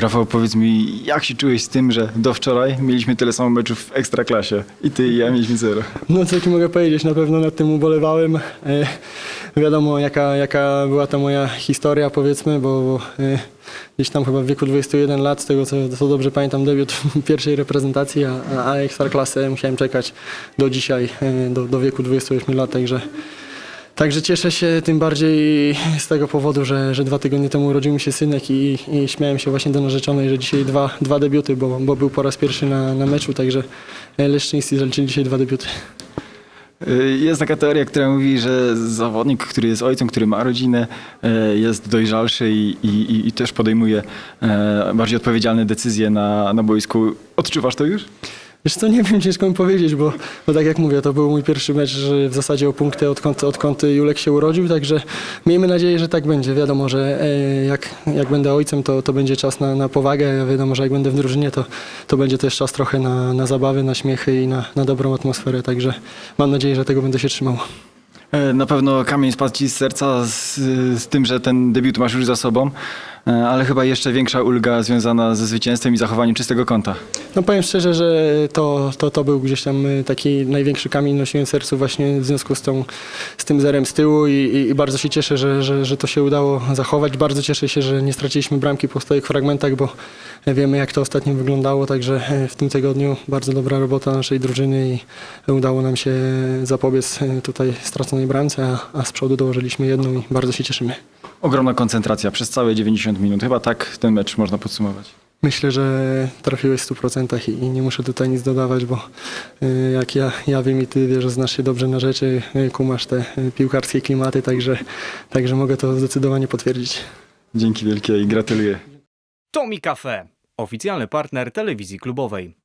Rafał, powiedz mi, jak się czułeś z tym, że do wczoraj mieliśmy tyle samo meczów w Ekstraklasie i ty i ja mieliśmy zero? No co ci mogę powiedzieć, na pewno nad tym ubolewałem. E, wiadomo jaka, jaka była ta moja historia powiedzmy, bo, bo e, gdzieś tam chyba w wieku 21 lat, z tego co, co dobrze pamiętam, debiut w pierwszej reprezentacji, a, a, Ekstraklasę musiałem czekać do dzisiaj, e, do, do wieku 28 lat, także Także cieszę się tym bardziej z tego powodu, że, że dwa tygodnie temu urodził mi się synek i, i śmiałem się właśnie do narzeczonej, że dzisiaj dwa, dwa debiuty, bo, bo był po raz pierwszy na, na meczu, także Leszczyńscy zaliczyli dzisiaj dwa debiuty. Y, Jest taka teoria, która mówi, że zawodnik, który jest ojcem, który ma rodzinę, y, jest dojrzalszy i, i, i też podejmuje y, bardziej odpowiedzialne decyzje na, na boisku. Odczuwasz to już? Wiesz co, nie wiem, ciężko mi powiedzieć, bo, bo tak jak mówię, to był mój pierwszy mecz w zasadzie o punkty, odkąd, odkąd Julek się urodził, także miejmy nadzieję, że tak będzie. Wiadomo, że e, jak, jak będę ojcem, to, to będzie czas na, na powagę, wiadomo, że jak będę w drużynie, to, to będzie też czas trochę na, na zabawy, na śmiechy i na, na dobrą atmosferę, także mam nadzieję, że tego będę się trzymał. E, Na pewno kamień spadł ci z serca z, z tym, że ten debiut masz już za sobą, e, ale chyba jeszcze większa ulga związana ze zwycięstwem i zachowaniem czystego konta. No powiem szczerze, że to, to, to był gdzieś tam y, taki największy kamień nosiłem sercu właśnie w związku z, tą, z tym zerem z tyłu i, i, bardzo się cieszę, że, że, że to się udało zachować. Bardzo cieszę się, że nie straciliśmy bramki po stałych fragmentach, bo wiemy jak to ostatnio wyglądało, także y, w tym tygodniu bardzo dobra robota naszej drużyny i udało nam się zapobiec tutaj straconej bramce, a, a z przodu dołożyliśmy jedną i bardzo się cieszymy. Ogromna koncentracja przez całe 90 minut. Chyba tak ten mecz można podsumować. Myślę, że trafiłeś w 100% i, i nie muszę tutaj nic dodawać, bo y, jak ja, ja wiem i ty wiesz, że znasz się dobrze na rzeczy, y, kumasz te y, piłkarskie klimaty, także, także mogę to zdecydowanie potwierdzić. Dzięki wielkie i gratuluję. Tomi Cafe, oficjalny partner telewizji klubowej.